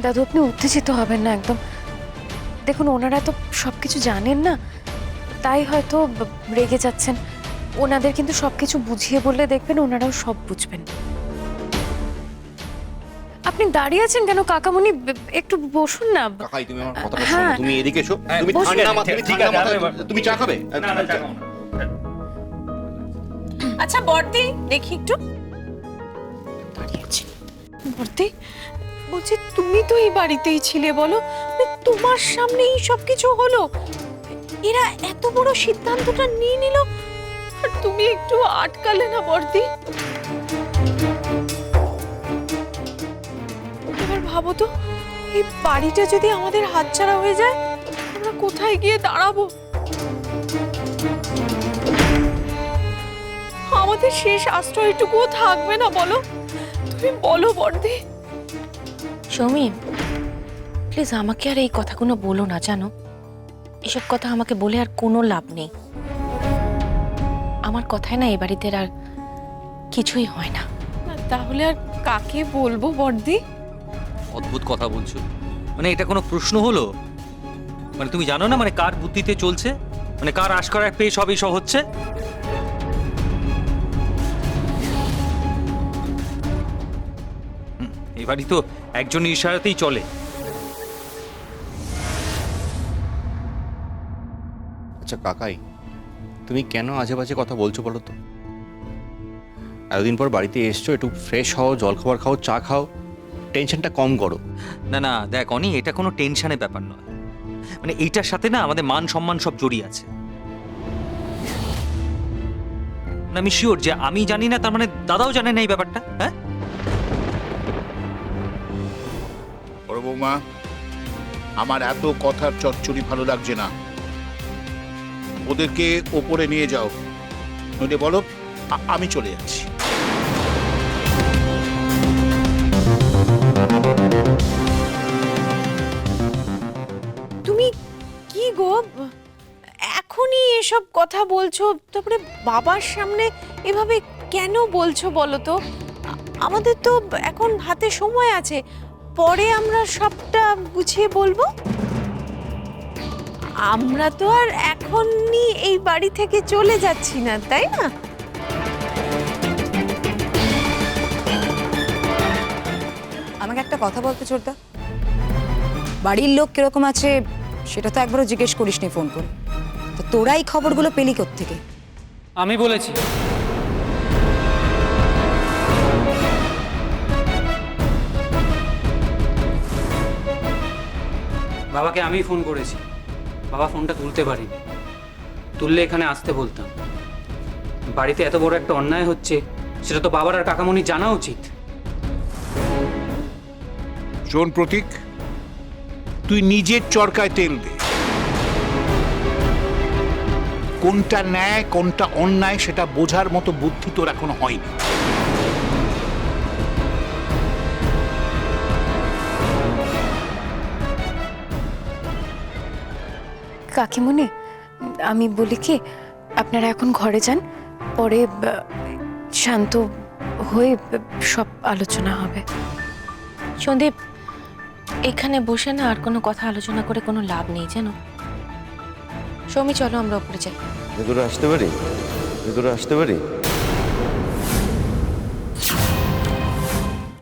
দাদু আপনি উত্তেজিত হবেন না একদম। দেখুন ওনারা তো সব কিছু জানেন না তাই হয়তো রেগে যাচ্ছেন। ওনাদের কিন্তু সব কিছু বুঝিয়ে বললে দেখবেন ওনারাও সব বুঝবেন। আপনি দাঁড়িয়ে আছেন কেন? কাকামণি ব- একটু বসুন না। কাকাই তুমি আমার শোনো হ্যাঁ। তুমি এদিকে এসো। হ্যাঁ, তুমি। ঠান্ডা আমি এবার- তুমি চা খাবে? না না চা খাব না। আচ্ছা বর্দি দেখি একটু। বর্দি বলছি, তুমি তো এই বাড়িতেই ছিলে বলো? মানে তোমার সামনে এই সব কিছু হলো। এরা এত বড় সিদ্ধান্তটা নিয়ে নিল, আর তুমি একটু আটকালে না বর্দি? এবার ভাবো তো, এই বাড়িটা যদি আমাদের হাতছাড়া হয়ে যায়, আমরা কোথায় গিয়ে দাঁড়াবো? আমাদের শেষ আশ্রয়টুকুও থাকবে না বলো? তুমি বলো বর্দি। সৌমি প্লিজ আমাকে আর এই কথাগুলো বলো না জানো? এসব কথা আমাকে বলে আর কোনো লাভ নেই। আমার কথায় না এ বাড়িতে আর কিছুই হয় না। তাহলে আর কাকে বলব বর্দি? অদ্ভুত কথা বলছো। মানে এটা কোনো প্রশ্ন হলো? মানে তুমি জানো না মানে কার বুদ্ধিতে চলছে? মানে কার আশকারায় পেয়ে সবই সব হচ্ছে? বাড়ি তো একজন ইশারাতেই চলে। আচ্ছা কাকাই তুমি কেন আজে বাজে কথা বলছো বলো তো? এতদিন পর বাড়িতে এসছো একটু ফ্রেশ হও জল খাবার খাও চা খাও টেনশনটা কম করো। না না দেখ অনি এটা কোনো টেনশনের ব্যাপার নয়। মানে এইটার সাথে না আমাদের মান সম্মান সব জড়িয়ে আছে। না আমি শিওর যে আমি জানি না তার মানে দাদাও জানে না এই ব্যাপারটা হ্যাঁ? বৌমা আমার এত কথার চচ্চড়ি ভালো লাগছে না। ওদেরকে ওপরে নিয়ে যাও। নইলে বলো আমি চলে যাচ্ছি। তুমি কি গো? এখনই এসব কথা বলছো, তারপরে বাবার সামনে এভাবে কেন বলছো বলো তো? আমাদের তো এখন হাতে সময় আছে। পরে আমরা সবটা গুছিয়ে বলব? আমরা তো আর এখনই এই বাড়ি থেকে চলে যাচ্ছি না তাই না? আমাকে একটা কথা বলতে চোরদা বাড়ির লোক কীরকম আছে সেটা তো একবারও জিজ্ঞেস করিসনি ফোন করে। তো তোরা এই খবরগুলো পেলি থেকে আমি বলেছি। বাবাকে আমি ফোন করেছি। বাবা ফোনটা তুলতে পারিনি। তুললে এখানে আসতে বলতাম। বাড়িতে এত বড় একটা অন্যায় হচ্ছে, সেটা তো বাবার আর কাকামণি জানা উচিত। শোন প্রতীক, তুই নিজের চরকায় তেল দে। কোনটা ন্যায়, কোনটা অন্যায়, সেটা বোঝার মতো বুদ্ধি তোর এখনও হয়নি। কাকিমণি আমি বলি কি আপনারা এখন ঘরে যান পরে শান্ত হয়ে সব আলোচনা হবে। সন্দীপ এখানে বসে না আর কোনো কথা আলোচনা করে কোনো লাভ নেই যেন সৌমি চলো আমরা উপরে যাই। ভেতরে আসতে পারি? ভেতরে আসতে পারি?